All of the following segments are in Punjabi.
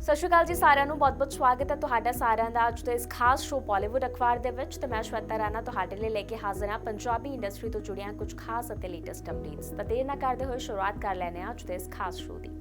ਸਤਿ ਸ਼੍ਰੀ ਅਕਾਲ ਜੀ ਸਾਰਿਆਂ ਨੂੰ ਬਹੁਤ-ਬਹੁਤ ਸਵਾਗਤ ਹੈ ਤੁਹਾਡਾ ਸਾਰਿਆਂ ਦਾ ਅੱਜ ਦੇ ਇਸ ਖਾਸ ਸ਼ੋਅ ਬਾਲੀਵੁੱਡ ਅਖਬਾਰ ਦੇ ਵਿੱਚ ਤੇ ਮੈਂ ਸ਼ਵੇਤਾ ਰਾਣਾ ਤੁਹਾਡੇ ਲਈ ਲੈ ਕੇ ਹਾਜ਼ਰ ਹਾਂ ਪੰਜਾਬੀ ਇੰਡਸਟਰੀ ਤੋਂ ਜੁੜੀਆਂ ਕੁਝ ਖਾਸ ਅਤੇ ਲੇਟੈਸਟ ਅਪਡੇਟਸ ਤਾਂ ਦੇਰ ਨਾ ਕਰਦੇ ਹੋਏ ਸ਼ੁਰੂਆਤ ਕਰ ਲੈਣੇ ਹਾਂ ਅੱਜ ਦੇ ਇਸ ਖਾਸ ਸ਼ੋਅ ਦੀ।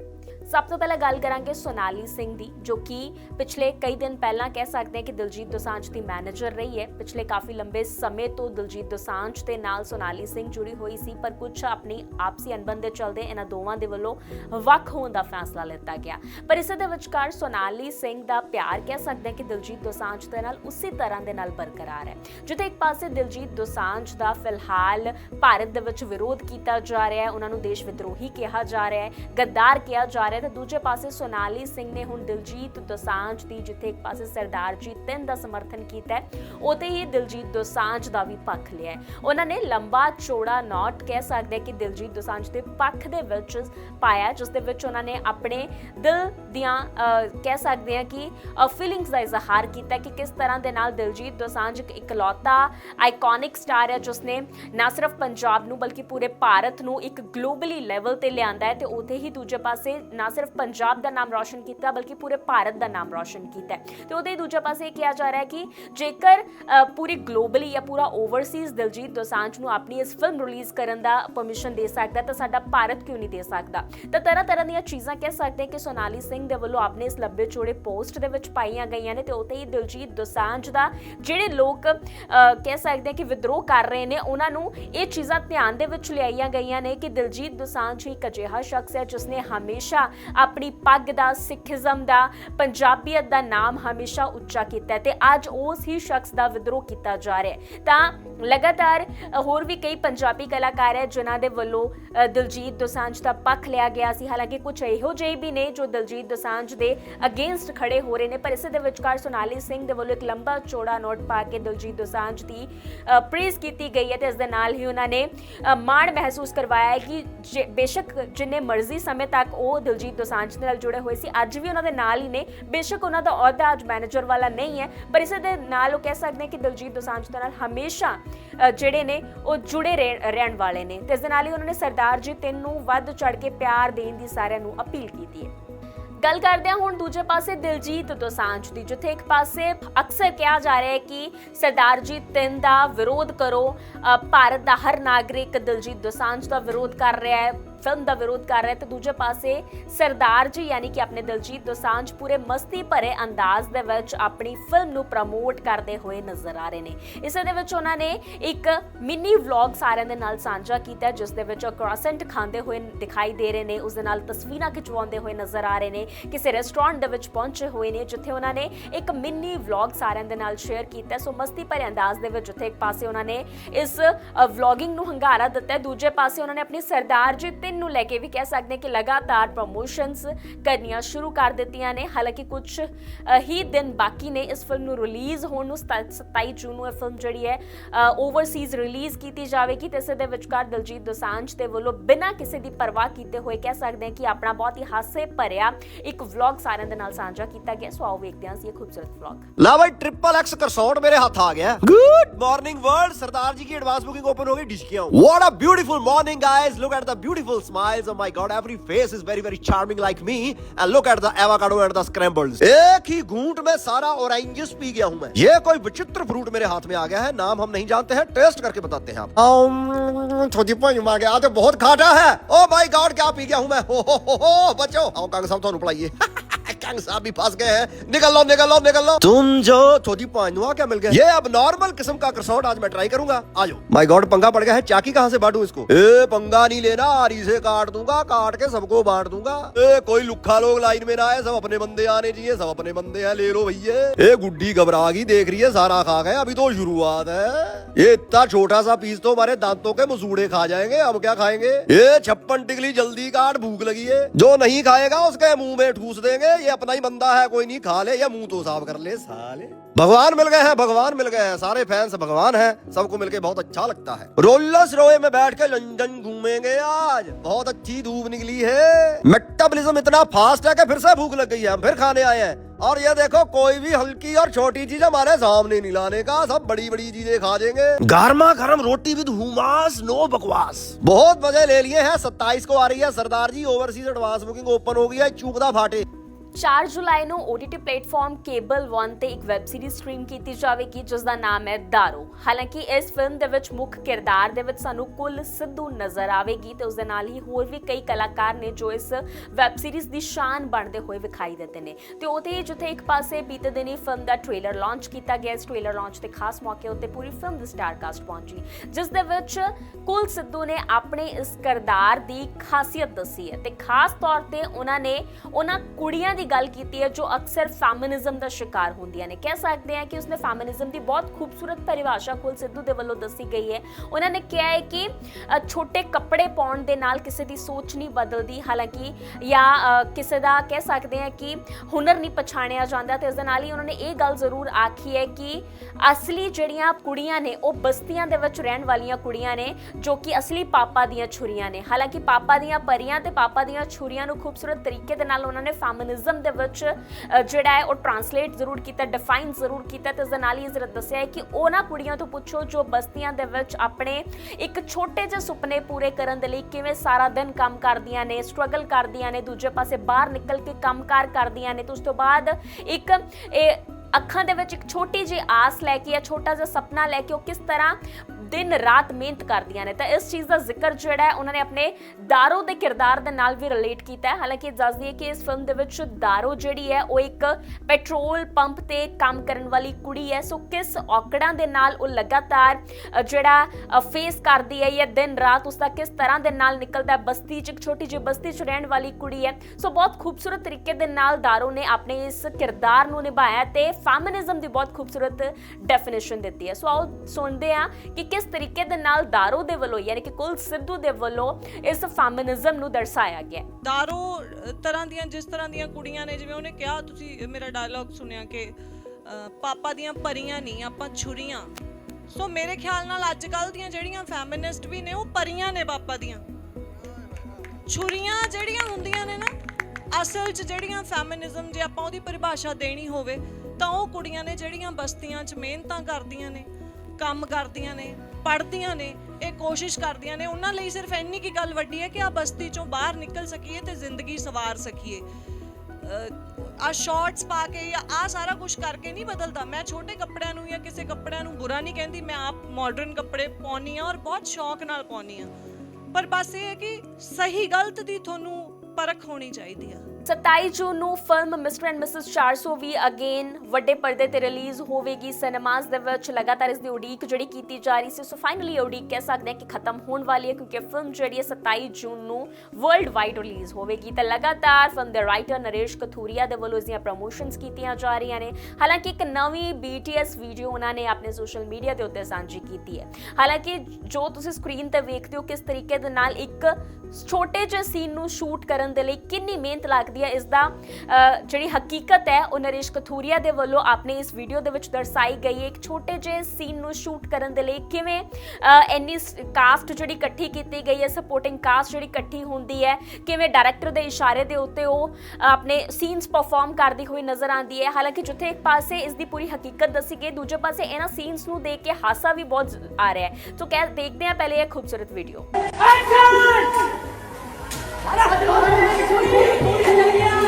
ਸਭ ਤੋਂ ਪਹਿਲਾਂ ਗੱਲ ਕਰਾਂਗੇ ਸੋਨਾਲੀ ਸਿੰਘ ਦੀ, ਜੋ ਕਿ ਪਿਛਲੇ ਕਈ ਦਿਨ ਪਹਿਲਾਂ ਕਹਿ ਸਕਦੇ ਹਾਂ ਕਿ ਦਿਲਜੀਤ ਦੋਸਾਂਝ ਦੀ ਮੈਨੇਜਰ ਰਹੀ ਹੈ। ਪਿਛਲੇ ਕਾਫੀ ਲੰਬੇ ਸਮੇਂ ਤੋਂ ਦਿਲਜੀਤ ਦੋਸਾਂਝ ਦੇ ਨਾਲ ਸੋਨਾਲੀ ਸਿੰਘ ਜੁੜੀ ਹੋਈ ਸੀ, ਪਰ ਕੁਝ ਆਪਣੀ ਆਪਸੀ ਅਣਬਣ ਦੇ ਚਲਦੇ ਇਹਨਾਂ ਦੋਵਾਂ ਦੇ ਵੱਲੋਂ ਵੱਖ ਹੋਣ ਦਾ ਫੈਸਲਾ ਲਿੱਤਾ ਗਿਆ। ਪਰ ਇਸੇ ਦੇ ਵਿਚਕਾਰ ਸੋਨਾਲੀ ਸਿੰਘ ਦਾ ਪਿਆਰ ਕਹਿ ਸਕਦੇ ਹਾਂ ਕਿ ਦਿਲਜੀਤ ਦੋਸਾਂਝ ਦੇ ਨਾਲ ਉਸੇ ਤਰ੍ਹਾਂ ਦੇ ਨਾਲ ਬਰਕਰਾਰ ਹੈ। ਜਿੱਥੇ ਇੱਕ ਪਾਸੇ ਦਿਲਜੀਤ ਦੋਸਾਂਝ ਦਾ ਫਿਲਹਾਲ ਭਾਰਤ ਦੇ ਵਿੱਚ ਵਿਰੋਧ ਕੀਤਾ ਜਾ ਰਿਹਾ ਹੈ, ਉਹਨਾਂ ਨੂੰ ਦੇਸ਼ ਵਿਦਰੋਹੀ ਕਿਹਾ ਜਾ ਰਿਹਾ ਹੈ, ਗੱਦਾਰ ਕਿਹਾ ਜਾ ਰਿਹਾ ਹੈ ਤੇ ਦੂਜੇ ਪਾਸੇ ਸੋਨਾਲੀ ਸਿੰਘ ਨੇ ਹੁਣ ਦਿਲਜੀਤ ਦੋਸਾਂਝ ਦੀ, ਜਿੱਥੇ ਇੱਕ ਪਾਸੇ ਸਰਦਾਰ ਜੀ ਤਿੰਨ ਦਾ ਸਮਰਥਨ ਕੀਤਾ ਉਤੇ ਹੀ ਦਿਲਜੀਤ ਦੋਸਾਂਝ ਦਾ ਵੀ ਪੱਖ ਲਿਆ ਉਹਨਾਂ ਨੇ ਲੰਬਾ ਚੌੜਾ ਨੋਟ ਕਹਿ ਸਕਦੇ ਕਿ ਦਿਲਜੀਤ ਦੋਸਾਂਝ ਦੇ ਪੱਖ ਦੇ ਵਿੱਚ ਪਾਇਆ ਜਿਸ ਦੇ ਵਿੱਚ ਉਹਨਾਂ ਨੇ ਆਪਣੇ ਦਿਲ ਦੀਆਂ ਕਹਿ ਸਕਦੇ ਹਾਂ ਕਿ ਫੀਲਿੰਗਸ ਦਾ ਇਜ਼ਹਾਰ ਕੀਤਾ ਕਿ ਕਿਸ ਤਰ੍ਹਾਂ ਦੇ ਨਾਲ ਦਿਲਜੀਤ ਦੋਸਾਂਝ ਇੱਕ ਇਕਲੌਤਾ ਆਈਕੋਨਿਕ ਸਟਾਰ ਹੈ ਜਿਸ ਨੇ ਨਾ ਸਿਰਫ ਪੰਜਾਬ ਨੂੰ ਬਲਕਿ ਪੂਰੇ ਭਾਰਤ ਨੂੰ ਇੱਕ ਗਲੋਬਲੀ ਲੈਵਲ ਤੇ ਲਿਆਂਦਾ ਹੈ ਤੇ ਉਥੇ ਹੀ ਦੂਜੇ ਪਾਸੇ ਨਾ ਸਿਰਫ ਪੰਜਾਬ ਦਾ ਨਾਮ ਰੌਸ਼ਨ ਕੀਤਾ, ਬਲਕਿ ਪੂਰੇ ਭਾਰਤ ਦਾ ਨਾਮ ਰੌਸ਼ਨ ਕੀਤਾ ਹੈ। ਤੇ ਉਹਦੇ ਹੀ ਦੂਜੇ ਪਾਸੇ ਇਹ ਕਿਹਾ ਜਾ ਰਿਹਾ ਹੈ ਕਿ ਜੇਕਰ ਪੂਰੀ ਗਲੋਬਲੀ ਜਾਂ ਪੂਰਾ ਓਵਰਸੀਜ਼ ਦਿਲਜੀਤ ਦੋਸਾਂਝ ਨੂੰ ਆਪਣੀ ਇਸ ਫਿਲਮ ਰਿਲੀਜ਼ ਕਰਨ ਦਾ ਪਰਮਿਸ਼ਨ ਦੇ ਸਕਦਾ ਤਾਂ ਸਾਡਾ ਭਾਰਤ ਕਿਉਂ ਨਹੀਂ ਦੇ ਸਕਦਾ? ਤਾਂ ਤਰ੍ਹਾਂ ਤਰ੍ਹਾਂ ਦੀਆਂ ਚੀਜ਼ਾਂ ਕਹਿ ਸਕਦੇ ਕਿ ਸੋਨਾਲੀ ਸਿੰਘ ਦੇ ਵੱਲੋਂ ਆਪਣੇ ਇਸ ਲੰਬੇ ਚੋੜੇ ਪੋਸਟ ਦੇ ਵਿੱਚ ਪਾਈਆਂ ਗਈਆਂ ਨੇ ਤੇ ਉਤੇ ਹੀ ਦਿਲਜੀਤ ਦੋਸਾਂਝ ਦਾ ਜਿਹੜੇ ਲੋਕ ਕਹਿ ਸਕਦੇ ਕਿ ਵਿਦਰੋਹ ਕਰ ਰਹੇ ਨੇ, ਉਹਨਾਂ ਨੂੰ ਇਹ ਚੀਜ਼ਾਂ ਧਿਆਨ ਦੇ ਵਿੱਚ ਲਿਆਈਆਂ ਗਈਆਂ ਨੇ ਕਿ ਦਿਲਜੀਤ ਦੋਸਾਂਝ ਹੀ ਇੱਕ ਅਜਿਹਾ ਸ਼ਖਸ ਹੈ ਜਿਸ ਨੇ ਹਮੇਸ਼ਾ ਆਪਣੀ ਪੱਗ ਦਾ, ਸਿੱਖੀਜ਼ਮ ਦਾ, ਪੰਜਾਬੀਅਤ ਦਾ ਨਾਮ ਹਮੇਸ਼ਾ ਉੱਚਾ ਕੀਤਾ ਹੈ ਤੇ ਅੱਜ ਉਸ ਹੀ ਸ਼ਖਸ ਦਾ ਵਿਦਰੋਹ ਕੀਤਾ ਜਾ ਰਿਹਾ ਹੈ। ਤਾਂ ਲਗਾਤਾਰ ਹੋਰ ਵੀ ਕਈ ਪੰਜਾਬੀ ਕਲਾਕਾਰ ਹੈ ਜਿਨ੍ਹਾਂ ਦੇ ਵੱਲੋਂ ਦਿਲਜੀਤ ਦੋਸਾਂਝ ਦਾ ਪੱਖ ਲਿਆ ਗਿਆ ਸੀ। ਹਾਲਾਂਕਿ ਕੁਝ ਇਹੋ ਜਿਹੇ ਵੀ ਨੇ ਜੋ ਦਿਲਜੀਤ ਦੋਸਾਂਝ ਦੇ ਅਗੇਂਸਟ ਖੜੇ ਹੋ ਰਹੇ ਨੇ, ਪਰ ਇਸੇ ਦੇ ਵਿਚਕਾਰ ਸੋਨਾਲੀ ਸਿੰਘ ਦੇ ਵੱਲੋਂ ਇੱਕ ਲੰਬਾ ਚੌੜਾ ਨੋਟ ਪਾ ਕੇ ਦਿਲਜੀਤ ਦੋਸਾਂਝ ਦੀ ਪ੍ਰੀਜ਼ ਕੀਤੀ ਗਈ ਹੈ ਤੇ ਇਸ ਦੇ ਨਾਲ ਹੀ ਉਹਨਾਂ ਨੇ ਮਾਣ ਮਹਿਸੂਸ ਕਰਵਾਇਆ ਹੈ ਕਿ ਜੇ- ਬੇਸ਼ੱਕ ਜਿੰਨੇ ਮਰਜ਼ੀ ਸਮੇਂ ਤੱਕ ਉਹ ਦਿਲਜੀਤ ਦੋਸਾਂਝ ਦੇ ਨਾਲ ਜੁੜੇ ਹੋਏ ਸੀ। ਅੱਜ ਵੀ ਉਹਨਾਂ ਦੇ ਨਾਲ ਹੀ ਨੇ। ਬੇਸ਼ੱਕ ਉਹਨਾਂ ਦਾ ਅਹੁਦਾ ਅੱਜ ਮੈਨੇਜਰ ਵਾਲਾ ਨਹੀਂ ਹੈ ਪਰ ਇਸੇ ਦੇ ਨਾਲ ਉਹ ਕਹਿ ਸਕਦੇ ਕਿ ਦਿਲਜੀਤ ਦੋਸਾਂਝ ਦੇ ਨਾਲ ਹਮੇਸ਼ਾ ਜਿਹੜੇ ਨੇ ਉਹ ਜੁੜੇ ਰਹਿਣ ਵਾਲੇ ਨੇ। ਤੇ ਇਸ ਦੇ ਨਾਲ ਹੀ ਉਹਨਾਂ ਨੇ ਸਰਦਾਰ ਜੀ ਤਿੰਨ ਨੂੰ ਵੱਧ ਚੜ ਕੇ ਪਿਆਰ ਦੇਣ ਦੀ ਸਾਰਿਆਂ ਨੂੰ ਅਪੀਲ ਕੀਤੀ ਹੈ। ਗੱਲ ਕਰਦੇ ਹਾਂ ਹੁਣ ਦੂਜੇ ਪਾਸੇ ਦਿਲਜੀਤ ਦੋਸਾਂਝ ਦੀ ਜਿੱਥੇ ਇੱਕ ਪਾਸੇ ਅਕਸਰ ਕਿਹਾ ਜਾ ਰਿਹਾ ਹੈ ਕਿ ਸਰਦਾਰ ਜੀ ਤਿੰਨ ਦਾ ਵਿਰੋਧ ਕਰੋ। ਅ, ਭਾਰਤ ਦਾ ਹਰ ਨਾਗਰਿਕ ਦਿਲਜੀਤ ਦੋਸਾਂਝ ਦਾ ਵਿਰੋਧ ਕਰ ਰਿਹਾ ਹੈ। ਫਿਲਮ ਦਾ ਵਿਰੋਧ ਕਰ ਰਿਹਾ ਹੈ ਤੇ ਦੂਜੇ ਪਾਸੇ ਸਰਦਾਰ ਜੀ, ਯਾਨੀ ਕਿ ਆਪਣੇ ਦਿਲਜੀਤ ਦੋਸਾਂਝ ਪੂਰੇ ਮਸਤੀ ਭਰੇ ਅੰਦਾਜ਼ ਦੇ ਵਿੱਚ ਆਪਣੀ ਫਿਲਮ ਨੂੰ ਪ੍ਰਮੋਟ ਕਰਦੇ ਹੋਏ ਨਜ਼ਰ ਆ ਰਹੇ ਨੇ। ਇਸੇ ਦੇ ਵਿੱਚ ਉਹਨਾਂ ਨੇ ਇੱਕ ਮਿੰਨੀ ਵਲੌਗ ਸਾਰਿਆਂ ਦੇ ਨਾਲ ਸਾਂਝਾ ਕੀਤਾ, ਜਿਸ ਦੇ ਵਿੱਚ ਉਹ ਕ੍ਰੋਸੈਂਟ ਖਾਂਦੇ ਹੋਏ ਦਿਖਾਈ ਦੇ ਰਹੇ ਨੇ, ਉਸ ਦੇ ਨਾਲ ਤਸਵੀਰਾਂ ਖਿਚਵਾਉਂਦੇ ਹੋਏ ਨਜ਼ਰ ਆ ਰਹੇ ਨੇ। ਕਿਸੇ ਰੈਸਟੋਰੈਂਟ ਦੇ ਵਿੱਚ ਪਹੁੰਚੇ ਹੋਏ ਨੇ, ਜਿੱਥੇ ਉਹਨਾਂ ਨੇ ਇੱਕ ਮਿੰਨੀ ਵਲੌਗ ਸਾਰਿਆਂ ਦੇ ਨਾਲ ਸ਼ੇਅਰ ਕੀਤਾ। ਸੋ ਮਸਤੀ ਭਰੇ ਅੰਦਾਜ਼ ਦੇ ਵਿੱਚ ਜਿੱਥੇ ਇੱਕ ਪਾਸੇ ਉਹਨਾਂ ਨੇ ਇਸ ਵਲੌਗਿੰਗ ਨੂੰ ਹੰਗਾਰਾ ਦਿੱਤਾ, ਦੂਜੇ ਪਾਸੇ ਉਹਨਾਂ ਨੇ ਆਪਣੀ ਸਰਦਾਰ ਜੀ ਤਿੰਨ ਨੂੰ ਲੈ ਕੇ ਵੀ ਕਹਿ ਸਕਦੇ ਕਿ ਲਗਾਤਾਰ ਪ੍ਰੋਮੋਸ਼ਨਸ ਕਰਨੀਆਂ ਸ਼ੁਰੂ ਕਰ ਦਿੱਤੀਆਂ ਨੇ। ਹਾਲਾਂਕਿ ਕੁਝ ਹੀ ਦਿਨ ਬਾਕੀ ਨੇ। ਇਸ ਫਿਲਮ ਨੂੰ ਰਿਲੀਜ਼ ਹੋਣ ਨੂੰ 27 ਜੂਨ ਨੂੰ ਇਹ ਫਿਲਮ ਜਿਹੜੀ ਹੈ ਓਵਰਸੀਜ਼ ਰਿਲੀਜ਼ ਕੀਤੀ ਜਾਵੇਗੀ ਤੇ ਇਸ ਦੇ ਵਿਚਕਾਰ ਦਲਜੀਤ ਦੋਸਾਂਝ ਦੇ ਵੱਲੋਂ ਬਿਨਾਂ ਕਿਸੇ ਦੀ ਪਰਵਾਹ ਕੀਤੇ ਹੋਏ ਕਹਿ ਸਕਦੇ ਹਾਂ ਕਿ ਆਪਣਾ ਬਹੁਤ ਹੀ ਹਾਸੇ ਭਰਿਆ ਇੱਕ ਵਲੌਗ ਸਾਰਿਆਂ ਦੇ ਨਾਲ ਸਾਂਝਾ ਕੀਤਾ ਗਿਆ। ਸੋ ਆਓ ਵੇਖਦੇ ਹਾਂ ਇਹ ਖੂਬਸੂਰਤ ਵਲੌਗ ਲਾ ਬਈ ਟ੍ਰਿਪਲ ਐਕਸ ਕਰਸੌਟ ਮੇਰੇ ਹੱਥ ਆ ਗਿਆ। Good morning world Sardar ji ਕੀ ਐਡਵਾਂਸ ਬੁਕਿੰਗ ਓਪਨ ਹੋ ਗਈ? ਡਿਸ਼ਕੀਆਂ what a beautiful morning guys look at the beautiful beautiful smiles. Oh my god, every face is very, very charming like me. And look at the avocado and the scrambles. एक ही घूंट में सारा oranges पी गया हूँ मैं ये कोई विचित्र फ्रूट मेरे हाथ में आ गया है नाम हम नहीं जानते हैं Taste करके बताते हैं आप Um, छोटी पंज मार गया तो बहुत खाटा है Oh my God, क्या पी गया हूँ मैं Oh, oh, oh, oh, बचो आओ कागज़ साफ़ तो नुपलाइए. कंग साहब भी फंस गए हैं। निकल लो निकल लो निकल लो। तुम जो छोटी पानुआ क्या मिल गया ये अब नॉर्मल किस्म का क्रसौट आज मैं ट्राई करूँगा। आ जाओ माय गॉड पंगा पड़ गया है। चाकी कहाँ से बांटू इसको? ए पंगा नहीं लेना। आरी से काट दूँगा काट के सबको बांट दूँगा। ए कोई लुखा लोग लाइन में ना आए सब अपने बंदे आने चाहिए सब अपने बंदे हैं। ले लो भैया। ए गुड्डी घबरा गई देख रही है सारा खा गए। अभी तो शुरुआत है। ये इतना छोटा सा पीस तो हमारे दांतों के मसूड़े खा जाएँगे हम क्या खाएँगे? ये छप्पन टिकली जल्दी काट भूख लगी है। जो नहीं खाएगा उसके मुँह में ठूस देंगे। ये अपना ही बंदा है, कोई नहीं खा ले, या मुँह तो साफ़ कर ले साले भगवान मिल गए हैं, भगवान मिल गए हैं, सारे फैंस भगवान हैं, सबको मिलके बहुत अच्छा लगता है। रोलस रोए में बैठ के लंदन घूमेंगे आज, बहुत अच्छी धूप निकली है। मेटाबॉलिज्म इतना फास्ट है कि फिर से भूख लग गई है, हम फिर खाने आए हैं। और ये देखो, कोई भी हल्की और छोटी चीज़ हमारे सामने नहीं लाने का, सब बड़ी बड़ी चीज़ें खा देंगे। गर्मा गर्म रोटी विद हुमास, नो बकवास। बहुत मज़े ले लिए हैं 27 को आ रही है Sardaar ji overseas advance booking open हो गई है, चूकदा फाटे। 4 ਜੁਲਾਈ ਨੂੰ OTT ਪਲੇਟਫਾਰਮ ਕੇਬਲ 1 ਤੇ ਇੱਕ ਵੈਬ ਸੀਰੀਜ਼ ਸਟ੍ਰੀਮ ਕੀਤੀ ਜਾਵੇਗੀ, ਜਿਸ ਦਾ ਨਾਮ ਹੈ ਦਾਰੂ। ਹਾਲਾਂਕਿ, ਇਸ ਫਿਲਮ ਦੇ ਵਿੱਚ ਮੁੱਖ ਕਿਰਦਾਰ ਦੇ ਵਿੱਚ ਸਾਨੂੰ ਕੁੱਲ ਸਿੱਧੂ ਨਜ਼ਰ ਆਵੇਗੀ ਤੇ ਉਸ ਦੇ ਨਾਲ ਹੀ ਹੋਰ ਵੀ ਕਈ ਕਲਾਕਾਰ ਨੇ ਜੋ ਇਸ ਵੈਬ ਸੀਰੀਜ਼ ਦੀ ਸ਼ਾਨ ਬਣਦੇ ਹੋਏ ਵਿਖਾਈ ਦਿੰਦੇ ਨੇ। ਤੇ ਉਹਦੇ ਜਿੱਥੇ ਇੱਕ ਪਾਸੇ ਬੀਤੇ ਦਿਨੀ ਫਿਲਮ ਦਾ ਟ੍ਰੇਲਰ ਲਾਂਚ ਕੀਤਾ ਗਿਆ, ਇਸ ਟ੍ਰੇਲਰ ਲਾਂਚ ਤੇ ਖਾਸ ਮੌਕੇ ਉੱਤੇ ਪੂਰੀ ਫਿਲਮ ਦੀ ਸਟਾਰ ਕਾਸਟ ਪਹੁੰਚੀ, ਜਿਸ ਦੇ ਵਿੱਚ ਕੁੱਲ ਸਿੱਧੂ ਨੇ ਆਪਣੇ ਇਸ ਕਿਰਦਾਰ ਦੀ ਖਾਸੀਅਤ ਦੱਸੀ ਹੈ ਤੇ ਖਾਸ ਤੌਰ ਤੇ ਉਹਨਾਂ ਨੇ ਉਹਨਾਂ ਕੁੜੀਆਂ ਦੀ ਗੱਲ ਕੀਤੀ ਹੈ ਜੋ ਅਕਸਰ ਫੈਮਿਨਿਜ਼ਮ ਦਾ ਸ਼ਿਕਾਰ ਹੁੰਦੀਆਂ ਨੇ। ਕਹਿ ਸਕਦੇ ਹਾਂ ਕਿ ਉਸਨੇ ਫੈਮਿਨਿਜ਼ਮ ਦੀ ਬਹੁਤ ਖੂਬਸੂਰਤ ਪਰਿਭਾਸ਼ਾ ਕੁੱਲ ਸਿੱਧੂ ਦੇ ਵੱਲੋਂ ਦੱਸੀ ਗਈ ਹੈ। ਉਹਨਾਂ ਨੇ ਕਿਹਾ ਹੈ ਕਿ ਛੋਟੇ ਕੱਪੜੇ ਪਾਉਣ ਦੇ ਨਾਲ ਕਿਸੇ ਦੀ ਸੋਚ ਨਹੀਂ ਬਦਲਦੀ, ਹਾਲਾਂਕਿ, ਜਾਂ ਕਿਸੇ ਦਾ ਕਹਿ ਸਕਦੇ ਹਾਂ ਕਿ ਹੁਨਰ ਨਹੀਂ ਪਛਾਣਿਆ ਜਾਂਦਾ ਤੇ ਇਸ ਦੇ ਨਾਲ ਹੀ ਉਹਨਾਂ ਨੇ ਇਹ ਗੱਲ ਜ਼ਰੂਰ ਆਖੀ ਹੈ ਕਿ ਅਸਲੀ ਜਿਹੜੀਆਂ ਕੁੜੀਆਂ ਨੇ, ਉਹ ਬਸਤੀਆਂ ਦੇ ਵਿੱਚ ਰਹਿਣ ਵਾਲੀਆਂ ਕੁੜੀਆਂ ਨੇ, ਜੋ ਕਿ ਅਸਲੀ ਪਾਪਾ ਦੀਆਂ ਛੁਰੀਆਂ ਨੇ। ਹਾਲਾਂਕਿ ਪਾਪਾ ਦੀਆਂ ਪਰੀਆਂ ਤੇ ਪਾਪਾ ਦੀਆਂ ਛੁਰੀਆਂ ਨੂੰ ਖੂਬਸੂਰਤ ਤਰੀਕੇ ਦੇ ਨਾਲ ਉਹਨਾਂ ਨੇ ਫੈਮਿਨਿਜ਼ਮ ਦੇ ਵਿੱਚ ਜਿਹੜਾ ਹੈ, ਉਹ ਟਰਾਂਸਲੇਟ ਜ਼ਰੂਰ ਕੀਤਾ ਡਿਫਾਈਨ ਜ਼ਰੂਰ ਕੀਤਾ ਤੇ ਇਸ ਦੇ ਨਾਲ ਹੀ ਦੱਸਿਆ ਹੈ ਕਿ ਉਹਨਾਂ ਕੁੜੀਆਂ ਤੋਂ ਪੁੱਛੋ ਜੋ ਬਸਤੀਆਂ ਦੇ ਵਿੱਚ ਆਪਣੇ ਇੱਕ ਛੋਟੇ ਜਿਹੇ ਸੁਪਨੇ ਪੂਰੇ ਕਰਨ ਦੇ ਲਈ ਕਿਵੇਂ ਸਾਰਾ ਦਿਨ ਕੰਮ ਕਰਦੀਆਂ ਨੇ ਸਟਰਗਲ ਕਰਦੀਆਂ ਨੇ, ਦੂਜੇ ਪਾਸੇ ਬਾਹਰ ਨਿਕਲ ਕੇ ਕੰਮਕਾਰ ਕਰਦੀਆਂ ਨੇ ਤੇ ਉਸ ਤੋਂ ਬਾਅਦ ਇੱਕ, ਇਹ ਅੱਖਾਂ ਦੇ ਵਿੱਚ ਇੱਕ ਛੋਟੀ ਜਿਹੀ ਆਸ ਲੈ ਕੇ ਜਾਂ ਛੋਟਾ ਜਿਹਾ ਸੁਪਨਾ ਲੈ ਕੇ ਉਹ ਕਿਸ ਤਰ੍ਹਾਂ ਦਿਨ ਰਾਤ ਮਿਹਨਤ ਕਰਦੀਆਂ ਨੇ। ਤਾਂ ਇਸ ਚੀਜ਼ ਦਾ ਜ਼ਿਕਰ ਜਿਹੜਾ ਹੈ, ਉਹਨਾਂ ਨੇ ਆਪਣੇ ਦਾਰੋ ਦੇ ਕਿਰਦਾਰ ਦੇ ਨਾਲ ਵੀ ਰਿਲੇਟ ਕੀਤਾ ਹੈ। ਹਾਲਾਂਕਿ ਦੱਸਦੀ ਹੈ ਕਿ ਇਸ ਫਿਲਮ ਦੇ ਵਿੱਚ ਦਾਰੋ ਜਿਹੜੀ ਹੈ, ਉਹ ਇੱਕ ਪੈਟਰੋਲ ਪੰਪ ਤੇ ਕੰਮ ਕਰਨ ਵਾਲੀ ਕੁੜੀ ਹੈ। ਸੋ ਕਿਸ ਔਕੜਾਂ ਦੇ ਨਾਲ ਉਹ ਲਗਾਤਾਰ ਜਿਹੜਾ ਫੇਸ ਕਰਦੀ ਹੈ ਜਾਂ ਦਿਨ ਰਾਤ ਉਸ ਦਾ ਕਿਸ ਤਰ੍ਹਾਂ ਦੇ ਨਾਲ ਨਿਕਲਦਾ ਬਸਤੀ 'ਚ ਇੱਕ ਛੋਟੀ ਜਿਹੀ ਬਸਤੀ 'ਚ ਰਹਿਣ ਵਾਲੀ ਕੁੜੀ ਹੈ। ਸੋ ਬਹੁਤ ਖੂਬਸੂਰਤ ਤਰੀਕੇ ਦੇ ਨਾਲ ਦਾਰੋ ਨੇ ਆਪਣੇ ਇਸ ਕਿਰਦਾਰ ਨੂੰ ਨਿਭਾਇਆ ਤੇ ਫੈਮਿਨਿਜ਼ਮ ਦੀ ਬਹੁਤ ਖੂਬਸੂਰਤ ਡੈਫੀਨੇਸ਼ਨ ਦਿੱਤੀ ਹੈ। ਸੋ ਆਓ ਸੁਣਦੇ ਹਾਂ ਕਿ ਕਿਸ ਤਰੀਕੇ ਦੇ ਨਾਲ ਦਾਰੋ ਦੇ ਵੱਲੋਂ, ਯਾਨੀ ਕਿ ਕੁਲ ਸਿੱਧੂ ਦੇ ਵੱਲੋਂ ਇਸ ਫੈਮਿਨਿਜ਼ਮ ਨੂੰ ਦਰਸਾਇਆ ਗਿਆ? ਦਾਰੋ ਤਰ੍ਹਾਂ ਦੀਆਂ, ਜਿਸ ਤਰ੍ਹਾਂ ਦੀਆਂ ਕੁੜੀਆਂ ਨੇ, ਜਿਵੇਂ ਉਹਨੇ ਕਿਹਾ, ਤੁਸੀਂ ਮੇਰਾ ਡਾਇਲੌਗ ਸੁਣਿਆ ਕਿ ਪਾਪਾ ਦੀਆਂ ਪਰੀਆਂ ਨਹੀਂ, ਆਪਾਂ ਛੁਰੀਆਂ। ਸੋ ਮੇਰੇ ਖਿਆਲ ਨਾਲ ਅੱਜ ਕੱਲ ਦੀਆਂ ਜਿਹੜੀਆਂ ਫੈਮਿਨਿਸਟ ਵੀ ਨੇ, ਉਹ ਪਰੀਆਂ ਨੇ ਪਾਪਾ ਦੀਆਂ। ਛੁਰੀਆਂ ਜਿਹੜੀਆਂ ਹੁੰਦੀਆਂ ਨੇ ਨਾ, ਅਸਲ 'ਚ ਜਿਹੜੀਆਂ ਫੈਮਿਨਿਜ਼ਮ ਜੇ ਆਪਾਂ ਉਹਦੀ ਪਰਿਭਾਸ਼ਾ ਦੇਣੀ ਹੋਵੇ, ਤਾਂ ਉਹ ਕੁੜੀਆਂ ਨੇ ਜਿਹੜੀਆਂ ਬਸਤੀਆਂ 'ਚ ਮਿਹਨਤਾਂ ਕਰਦੀਆਂ ਨੇ। ਕੰਮ ਕਰਦੀਆਂ ਨੇ, ਪੜ੍ਹਦੀਆਂ ਨੇ, ਇਹ ਕੋਸ਼ਿਸ਼ ਕਰਦੀਆਂ ਨੇ। ਉਹਨਾਂ ਲਈ ਸਿਰਫ ਇੰਨੀ ਕੀ ਗੱਲ ਵੱਡੀ ਹੈ ਕਿ ਆ ਬਸਤੀ 'ਚੋਂ ਬਾਹਰ ਨਿਕਲ ਸਕੀਏ ਤੇ ਜ਼ਿੰਦਗੀ ਸਵਾਰ ਸਕੀਏ। ਆ ਸ਼ਾਰਟਸ ਪਾ ਕੇ ਜਾਂ ਆ ਸਾਰਾ ਕੁਝ ਕਰਕੇ ਨਹੀਂ ਬਦਲਦਾ। ਮੈਂ ਛੋਟੇ ਕੱਪੜਿਆਂ ਨੂੰ ਜਾਂ ਕਿਸੇ ਕੱਪੜਿਆਂ ਨੂੰ ਬੁਰਾ ਨਹੀਂ ਕਹਿੰਦੀ, ਮੈਂ ਆਪ ਮਾਡਰਨ ਕੱਪੜੇ ਪਾਉਣੀ ਆ ਔਰ ਬਹੁਤ ਸ਼ੌਕ ਨਾਲ ਪਾਉਣੀ ਆ ਪਰ ਬਸ ਇਹ ਹੈ ਕਿ ਸਹੀ ਗਲਤ ਦੀ ਤੁਹਾਨੂੰ ਪਰਖ ਹੋਣੀ ਚਾਹੀਦੀ ਆ। 27 ਜੂਨ ਨੂੰ ਫਿਲਮ ਮਿਸਟਰ ਐਂਡ ਮਿਸਿਸ 400 ਵੀ ਅਗੇਨ ਵੱਡੇ ਪਰਦੇ ਤੇ ਰਿਲੀਜ਼ ਹੋਵੇਗੀ ਸਿਨੇਮਾਸ ਦੇ ਵਿੱਚ। ਲਗਾਤਾਰ ਇਸ ਦੀ ਉਡੀਕ ਜਿਹੜੀ ਕੀਤੀ ਜਾ ਰਹੀ ਸੀ, ਸੋ ਫਾਈਨਲੀ ਉਡੀਕ ਕਹਿ ਸਕਦੇ ਹਾਂ ਕਿ ਖਤਮ ਹੋਣ ਵਾਲੀ ਹੈ, ਕਿਉਂਕਿ ਫਿਲਮ ਜਿਹੜੀ ਹੈ 27 ਜੂਨ ਨੂੰ ਵਰਲਡ ਵਾਈਡ ਰਿਲੀਜ਼ ਹੋਵੇਗੀ। ਤਾਂ ਲਗਾਤਾਰ ਫਿਲਮ ਦੇ ਰਾਈਟਰ ਨਰੇਸ਼ ਕਥੂਰੀਆ ਦੇ ਵੱਲੋਂ ਇਸ ਦੀਆਂ ਪ੍ਰੋਮੋਸ਼ਨਸ ਕੀਤੀਆਂ ਜਾ ਰਹੀਆਂ ਨੇ। ਹਾਲਾਂਕਿ ਇੱਕ ਨਵੀਂ BTS ਵੀਡੀਓ ਉਹਨਾਂ ਨੇ ਆਪਣੇ ਸੋਸ਼ਲ ਮੀਡੀਆ ਦੇ ਉੱਤੇ ਸਾਂਝੀ ਕੀਤੀ ਹੈ। ਹਾਲਾਂਕਿ ਜੋ ਤੁਸੀਂ ਸਕਰੀਨ ਤੇ ਵੇਖਦੇ ਹੋ, ਕਿਸ ਤਰੀਕੇ ਦੇ ਨਾਲ ਇੱਕ ਛੋਟੇ ਜਿਹੇ ਸੀਨ ਨੂੰ ਸ਼ੂਟ ਕਰਨ ਦੇ ਲਈ ਕਿੰਨੀ ਮਿਹਨਤ ਲੱਗਦੀ ਹੈ। ਇਸ ਦਾ ਜਿਹੜੀ ਹਕੀਕਤ ਹੈ, ਉਹ ਨਰੇਸ਼ ਕਥੂਰੀਆ ਦੇ ਵੱਲੋਂ ਆਪਣੇ ਇਸ ਵੀਡੀਓ ਦੇ ਵਿੱਚ ਦਰਸਾਈ ਗਈ ਹੈ। ਇੱਕ ਛੋਟੇ ਜਿਹੇ ਸੀਨ ਨੂੰ ਸ਼ੂਟ ਕਰਨ ਦੇ ਲਈ ਕਿਵੇਂ ਇੰਨੀ ਕਾਸਟ ਜਿਹੜੀ ਇਕੱਠੀ ਕੀਤੀ ਗਈ ਹੈ ਸਪੋਰਟਿੰਗ ਕਾਸਟ ਜਿਹੜੀ ਇਕੱਠੀ ਹੁੰਦੀ ਹੈ, ਕਿਵੇਂ ਡਾਇਰੈਕਟਰ ਦੇ ਇਸ਼ਾਰੇ ਦੇ ਉੱਤੇ ਉਹ ਆਪਣੇ ਸੀਨਸ ਪਰਫਾਰਮ ਕਰਦੀ ਹੋਈ ਨਜ਼ਰ ਆਉਂਦੀ ਹੈ। ਹਾਲਾਂਕਿ ਜਿੱਥੇ ਇੱਕ ਪਾਸੇ ਇਸ ਦੀ ਪੂਰੀ ਹਕੀਕਤ ਦੱਸੀ ਗਈ ਦੂਜੇ ਪਾਸੇ ਇਹਨਾਂ ਸੀਨਸ ਨੂੰ ਦੇਖ ਕੇ ਹਾਸਾ ਵੀ ਬਹੁਤ ਆ ਰਿਹਾ ਹੈ। ਸੋ ਕਹਿ, ਦੇਖਦੇ ਹਾਂ ਪਹਿਲੇ ਇਹ ਖੂਬਸੂਰਤ ਵੀਡੀਓ 사랑하는 우리 고향이야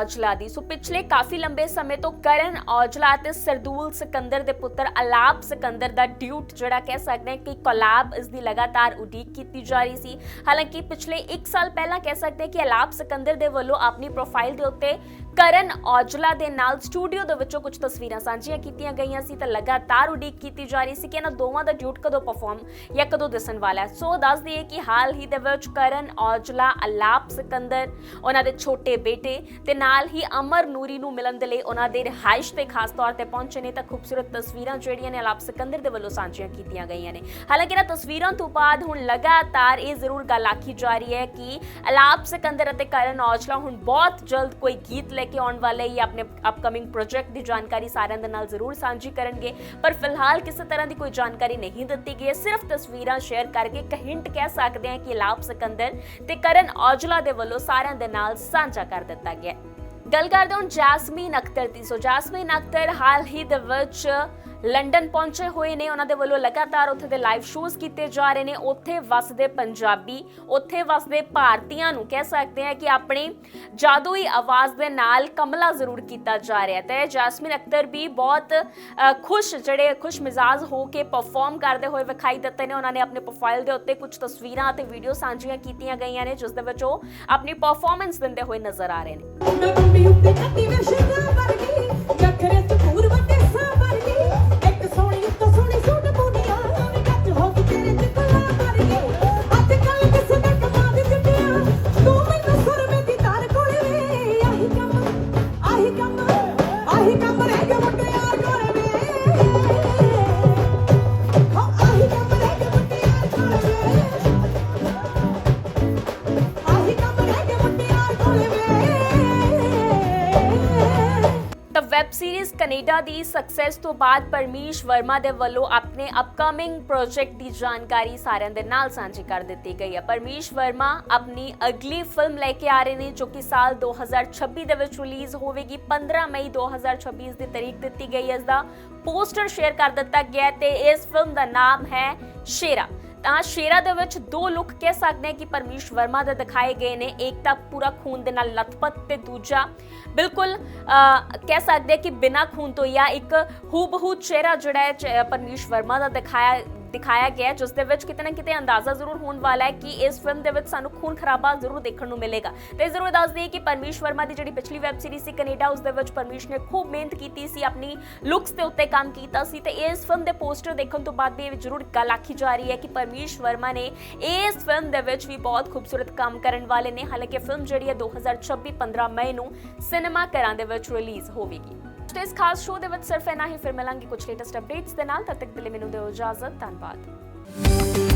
ਔਜਲਾ ਦੀ ਸੋ ਪਿਛਲੇ ਕਾਫੀ ਲੰਬੇ ਸਮੇਂ ਤੋਂ ਕਰਨ ਔਜਲਾ ਤੇ ਸਰਦੂਲ ਸਿਕੰਦਰ ਦੇ ਪੁੱਤਰ ਅਲਾਪ ਸਿਕੰਦਰ ਦਾ ਡਿਊਟ ਜਿਹੜਾ ਕਹਿ ਸਕਦੇ ਹਾਂ ਕਿ ਕੋਲੈਬ ਇਸ ਦੀ ਲਗਾਤਾਰ ਉਡੀਕ ਕੀਤੀ ਜਾ ਰਹੀ ਸੀ ਹਾਲਾਂਕਿ ਪਿਛਲੇ 1 ਸਾਲ ਪਹਿਲਾਂ ਕਹਿ ਸਕਦੇ ਹਾਂ ਕਿ ਅਲਾਪ ਸਿਕੰਦਰ ਦੇ ਵੱਲੋਂ ਆਪਣੀ ਪ੍ਰੋਫਾਈਲ ਦੇ ਉੱਤੇ ਕਰਨ ਔਜਲਾ ਦੇ ਨਾਲ ਸਟੂਡੀਓ ਦੇ ਵਿੱਚੋਂ ਕੁਝ ਤਸਵੀਰਾਂ ਸਾਂਝੀਆਂ ਕੀਤੀਆਂ ਗਈਆਂ ਸੀ ਤਾਂ ਲਗਾਤਾਰ ਉਡੀਕ ਕੀਤੀ ਜਾ ਰਹੀ ਸੀ ਕਿ ਇਹਨਾਂ ਦੋਵਾਂ ਦਾ ਡਿਊਟ ਕਦੋਂ ਪਰਫਾਰਮ ਜਾਂ ਕਦੋਂ ਦਿਸਣ ਵਾਲਾ ਹੈ। ਸੋ ਦੱਸ ਦਈਏ ਕਿ ਹਾਲ ਹੀ ਦੇ ਵਿੱਚ ਕਰਨ ਔਜਲਾ, ਅਲਾਪ ਸਿਕੰਦਰ, ਉਹਨਾਂ ਦੇ ਛੋਟੇ ਬੇਟੇ ਤੇ ਨਾਲ ਹੀ ਅਮਰ ਨੂਰੀ ਨੂੰ ਮਿਲਣ ਦੇ ਲਈ ਉਹਨਾਂ ਦੇ ਰਿਹਾਇਸ਼ ਤੇ ਖਾਸ ਤੌਰ ਤੇ ਪਹੁੰਚੇ ਨੇ ਤਾਂ ਖੂਬਸੂਰਤ ਤਸਵੀਰਾਂ ਜਿਹੜੀਆਂ ਨੇ ਅਲਾਪ ਸਿਕੰਦਰ ਦੇ ਵੱਲੋਂ ਸਾਂਝੀਆਂ ਕੀਤੀਆਂ ਗਈਆਂ ਨੇ। ਹਾਲਾਂਕਿ ਇਹਨਾਂ ਤਸਵੀਰਾਂ ਤੋਂ ਬਾਅਦ ਹੁਣ ਲਗਾਤਾਰ ਇਹ ਜ਼ਰੂਰ ਗੱਲ ਆਖੀ ਜਾ ਰਹੀ ਹੈ ਕਿ ਅਲਾਪ ਸਿਕੰਦਰ ਅਤੇ ਕਰਨ ਔਜਲਾ ਹੁਣ ਬਹੁਤ ਜਲਦ ਕੋਈ ਗੀਤ ਕੇ ਆਉਣ ਵਾਲੇ ਜਾਂ ਆਪਣੇ ਅਪਕਮਿੰਗ ਪ੍ਰੋਜੈਕਟ ਦੀ ਜਾਣਕਾਰੀ ਸਾਰਿਆਂ ਦੇ ਨਾਲ ਜ਼ਰੂਰ ਸਾਂਝੀ ਕਰਨਗੇ। ਪਰ ਫਿਲਹਾਲ ਕਿਸੇ ਤਰ੍ਹਾਂ ਦੀ ਕੋਈ ਜਾਣਕਾਰੀ ਨਹੀਂ ਦਿੱਤੀ ਗਈ ਹੈ। ਸਿਰਫ ਤਸਵੀਰਾਂ ਸ਼ੇਅਰ ਕਰਕੇ ਇੱਕ ਹਿੰਟ ਕਹਿ ਸਕਦੇ ਹਾਂ ਕਿ ਅਲਾਪ ਸਿਕੰਦਰ ਤੇ ਕਰਨ ਔਜਲਾ ਦੇ ਵੱਲੋਂ ਸਾਰਿਆਂ ਦੇ ਨਾਲ ਸਾਂਝਾ ਕਰ ਦਿੱਤਾ ਗਿਆ ਗੱਲ ਕਰਦੇ ਹਾਂ ਹੁਣ ਜੈਸਮੀਨ ਅਖਤਰ ਦੀ। ਸੋ ਜੈਸਮੀਨ ਅਖਤਰ, ਹਾਲ ਹੀ ਦੇ ਵਿੱਚ ਲੰਡਨ ਪਹੁੰਚੇ ਹੋਏ ਨੇ। ਉਹਨਾਂ ਦੇ ਵੱਲੋਂ ਲਗਾਤਾਰ ਉੱਥੇ ਦੇ ਲਾਈਵ ਸ਼ੋਜ਼ ਕੀਤੇ ਜਾ ਰਹੇ ਨੇ। ਉੱਥੇ ਵਸਦੇ ਪੰਜਾਬੀ, ਉੱਥੇ ਵਸਦੇ ਭਾਰਤੀਆਂ ਨੂੰ ਕਹਿ ਸਕਦੇ ਹਾਂ ਕਿ ਆਪਣੀ ਜਾਦੂਈ ਆਵਾਜ਼ ਦੇ ਨਾਲ ਕਮਲਾ ਜ਼ਰੂਰ ਕੀਤਾ ਜਾ ਰਿਹਾ ਤੇ ਜੈਸਮੀਨ ਅਖਤਰ ਵੀ ਬਹੁਤ ਖੁਸ਼ ਜਿਹੜੇ ਖੁਸ਼ ਮਿਜ਼ਾਜ ਹੋ ਕੇ ਪਰਫਾਰਮ ਕਰਦੇ ਹੋਏ ਵਿਖਾਈ ਦਿੱਤੇ ਨੇ। ਉਹਨਾਂ ਨੇ ਆਪਣੇ ਪ੍ਰੋਫਾਈਲ ਦੇ ਉੱਤੇ ਕੁਝ ਤਸਵੀਰਾਂ ਅਤੇ ਵੀਡੀਓ ਸਾਂਝੀਆਂ ਕੀਤੀਆਂ ਗਈਆਂ ਨੇ, ਜਿਸ ਦੇ ਵਿੱਚ ਉਹ ਆਪਣੀ ਪਰਫਾਰਮੈਂਸ ਦਿੰਦੇ ਹੋਏ ਨਜ਼ਰ ਆ ਰਹੇ ਨੇ। ਕੈਨੇਡਾ ਦੀ ਸਕਸੈਸ ਤੋਂ ਬਾਅਦ ਪਰਮੀਸ਼ ਵਰਮਾ ਦੇ ਵੱਲੋਂ ਆਪਣੇ ਅਪਕਮਿੰਗ ਪ੍ਰੋਜੈਕਟ ਦੀ ਜਾਣਕਾਰੀ ਸਾਰਿਆਂ ਦੇ ਨਾਲ ਸਾਂਝੀ ਕਰ ਦਿੱਤੀ ਗਈ ਹੈ। ਪਰਮੀਸ਼ ਵਰਮਾ ਆਪਣੀ ਅਗਲੀ ਫਿਲਮ ਲੈ ਕੇ ਆ ਰਹੇ ਨੇ, ਜੋ ਕਿ ਸਾਲ 2026 ਦੇ ਵਿੱਚ ਰਿਲੀਜ਼ ਹੋਵੇਗੀ। 15 ਮਈ 2026 ਦੀ ਤਾਰੀਖ ਦਿੱਤੀ ਗਈ ਹੈ। ਇਸ ਦਾ ਪੋਸਟਰ ਸ਼ੇਅਰ ਕਰ ਦਿੱਤਾ ਗਿਆ ਤੇ ਇਸ ਫਿਲਮ ਦਾ ਨਾਮ ਹੈ ਸ਼ੇਰਾ। ਤਾਂ ਸ਼ੇਰਾ ਦੇ ਵਿੱਚ ਦੋ ਲੁੱਕ ਕਹਿ ਸਕਦੇ ਹਾਂ ਕਿ ਪਰਮੀਸ਼ ਵਰਮਾ ਦੇ ਦਿਖਾਏ ਗਏ ਨੇ, ਇੱਕ ਤਾਂ ਪੂਰਾ ਖੂਨ ਦੇ ਨਾਲ ਲਥਪਥ ਤੇ ਦੂਜਾ ਬਿਲਕੁਲ ਕਹਿ ਸਕਦੇ ਹਾਂ ਕਿ ਬਿਨਾ ਖੂਨ ਤੋਂ ਜਾਂ ਇੱਕ ਹੂਬਹੂ ਚਿਹਰਾ ਜਿਹੜਾ ਹੈ, ਚ- ਪਰਮੀਸ਼ ਵਰਮਾ ਦਾ ਦਿਖਾਇਆ ਦਿਖਾਇਆ ਗਿਆ ਜਿਸ ਦੇ ਵਿੱਚ ਕਿਤੇ ਨਾ ਕਿਤੇ ਅੰਦਾਜ਼ਾ ਜ਼ਰੂਰ ਹੋਣ ਵਾਲਾ ਹੈ ਕਿ ਇਸ ਫਿਲਮ ਦੇ ਵਿੱਚ ਸਾਨੂੰ ਖੂਨ ਖਰਾਬਾ ਜ਼ਰੂਰ ਦੇਖਣ ਨੂੰ ਮਿਲੇਗਾ। ਤੇ ਜ਼ਰੂਰ ਦੱਸ ਦਈਏ ਕਿ ਪਰਮੀਸ਼ ਵਰਮਾ ਦੀ ਜਿਹੜੀ ਪਿਛਲੀ ਵੈਬ ਸੀਰੀਜ਼ ਸੀ ਕੈਨੇਡਾ, ਉਸ ਦੇ ਵਿੱਚ ਪਰਮੀਸ਼ ਨੇ ਖੂਬ ਮਿਹਨਤ ਕੀਤੀ ਸੀ, ਆਪਣੀ ਲੁੱਕਸ ਦੇ ਉੱਤੇ ਕੰਮ ਕੀਤਾ ਸੀ। ਤੇ ਇਸ ਫਿਲਮ ਦੇ ਪੋਸਟਰ ਦੇਖਣ ਤੋਂ ਬਾਅਦ ਵੀ ਇਹ ਜ਼ਰੂਰ ਗੱਲ ਆਖੀ ਜਾ ਰਹੀ ਹੈ ਕਿ ਪਰਮੀਸ਼ ਵਰਮਾ ਨੇ ਇਸ ਫਿਲਮ ਦੇ ਵਿੱਚ ਵੀ ਬਹੁਤ ਖੂਬਸੂਰਤ ਕੰਮ ਕਰਨ ਵਾਲੇ ਨੇ। ਹਾਲਾਂਕਿ ਫਿਲਮ ਜਿਹੜੀ ਹੈ 2026 15 ਮਈ ਨੂੰ ਸਿਨੇਮਾ ਘਰਾਂ ਦੇ ਵਿੱਚ ਰਿਲੀਜ਼ ਹੋਵੇਗੀ। ਤੇ ਇਸ ਖਾਸ ਸ਼ੋਅ ਦੇ ਵਿੱਚ ਸਿਰਫ ਇੰਨਾ ਹੀ। ਫਿਰ ਮਿਲਾਂਗੇ ਕੁਝ ਲੇਟੈਸਟ ਅਪਡੇਟਸ ਦੇ ਨਾਲ। ਤਦ ਤੱਕ ਦੇ ਲਈ ਮੈਨੂੰ ਦਿਓ ਇਜਾਜ਼ਤ। ਧੰਨਵਾਦ।